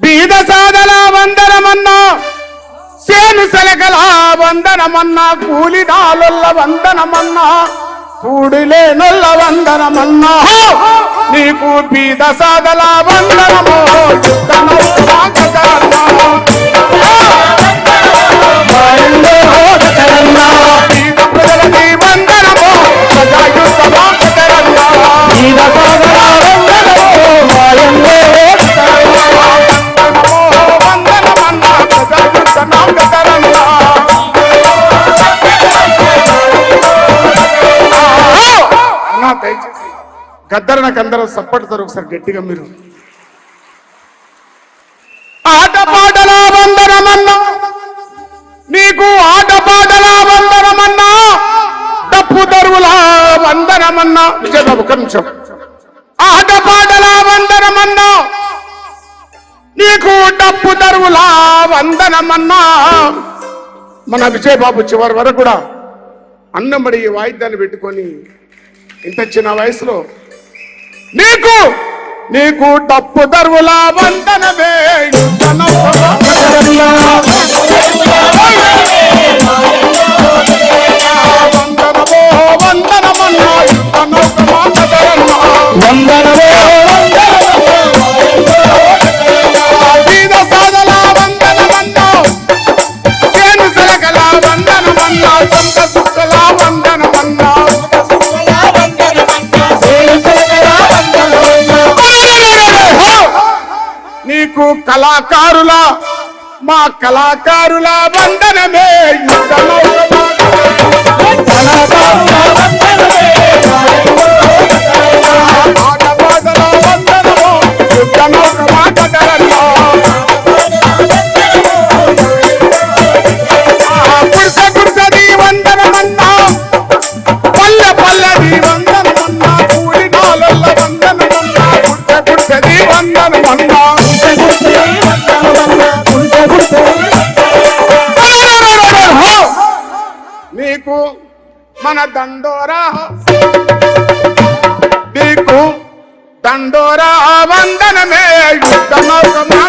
బీద సాదల వందనమన్నా సేను సెలకల వందనమన్నా కూలి నాలుల్ల వందనమన్నా కూడిలేనొల్ల వందనమన్నా. నీకు బీద సాధల వందనమో అన్నా దయచేసి. గద్దర నాకు అందరూ సప్పట్టుతారు ఒకసారి గట్టిగా మీరు. ఆటపాటల వందనమన్నా. నీకు ఆటపాటల వందనమన్నా. డప్పు దరువుల వందనమన్నా. విజయబాబు ఒక నిమిషం. ఆటపాటల వందనమన్నా. నీకు డప్పు దరువుల వందనమన్నా. మన విజయబాబు చివరి వరకు కూడా అన్నమడి వాయిద్యాన్ని పెట్టుకొని ఇంత చిన్న వయసులో నీకు నీకు డప్పు దరువుల వందనమే వందనమో కళాకారుల మా కళాకారుల వందనమే యుద్ధనౌకమా ఆటపాటల పురుష పురుషది వందనమన్నా పల్లె పల్లెది వందనమన్నా నీకు మన దండోరా. నీకు దండోరా వందనమే. యుద్ధమౌకమా